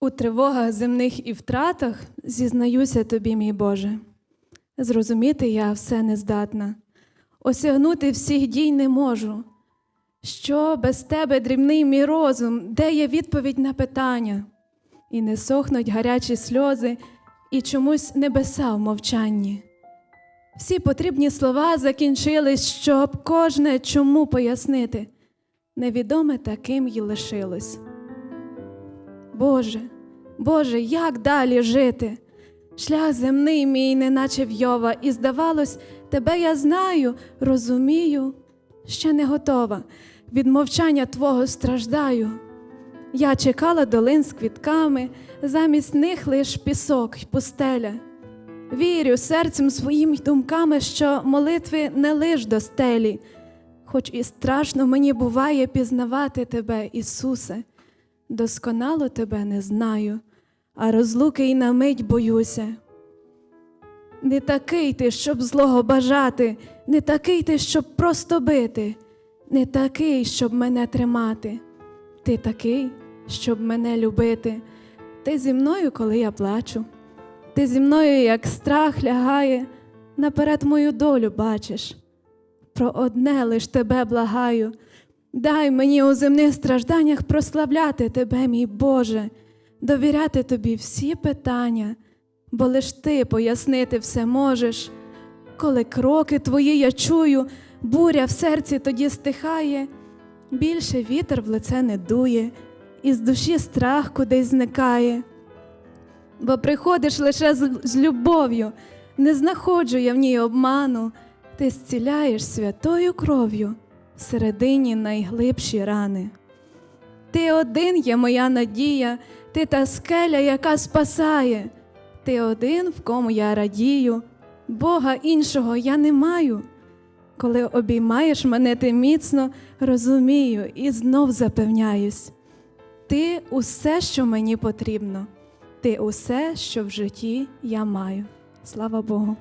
У тривогах земних і втратах зізнаюся тобі, мій Боже. Зрозуміти я все не здатна, осягнути всіх дій не можу. Що без тебе дрібний мій розум, де є відповідь на питання? І не сохнуть гарячі сльози, і чомусь небеса в мовчанні. Всі потрібні слова закінчились, щоб кожне чому пояснити. Невідоме таким й лишилось. Боже, Боже, як далі жити? Шлях земний мій, неначе вйова, і здавалось, тебе я знаю, розумію, ще не готова. Від мовчання Твого страждаю. Я чекала долин з квітками, замість них лиш пісок й пустеля. Вірю серцем своїм й думками, що молитви не лиш до стелі, хоч і страшно мені буває пізнавати тебе, Ісусе. Досконало тебе не знаю, а розлуки й на мить боюся. Не такий ти, щоб злого бажати, не такий ти, щоб просто бити, не такий, щоб мене тримати. Ти такий, щоб мене любити. Ти зі мною, коли я плачу. Ти зі мною, як страх лягає, наперед мою долю бачиш. Про одне лиш тебе благаю. Дай мені у земних стражданнях прославляти тебе, мій Боже, довіряти тобі всі питання, бо лиш ти пояснити все можеш. Коли кроки твої я чую, буря в серці тоді стихає, більше вітер в лице не дує, і з душі страх кудись зникає. Бо приходиш лише з, з любов'ю, не знаходжу я в ній обману, ти зціляєш святою кров'ю всередині найглибші рани. Ти один є моя надія, ти та скеля, яка спасає, ти один, в кому я радію, Бога іншого я не маю. Коли обіймаєш мене ти міцно, розумію і знов запевняюсь. Ти усе, що мені потрібно, ти усе, що в житті я маю. Слава Богу.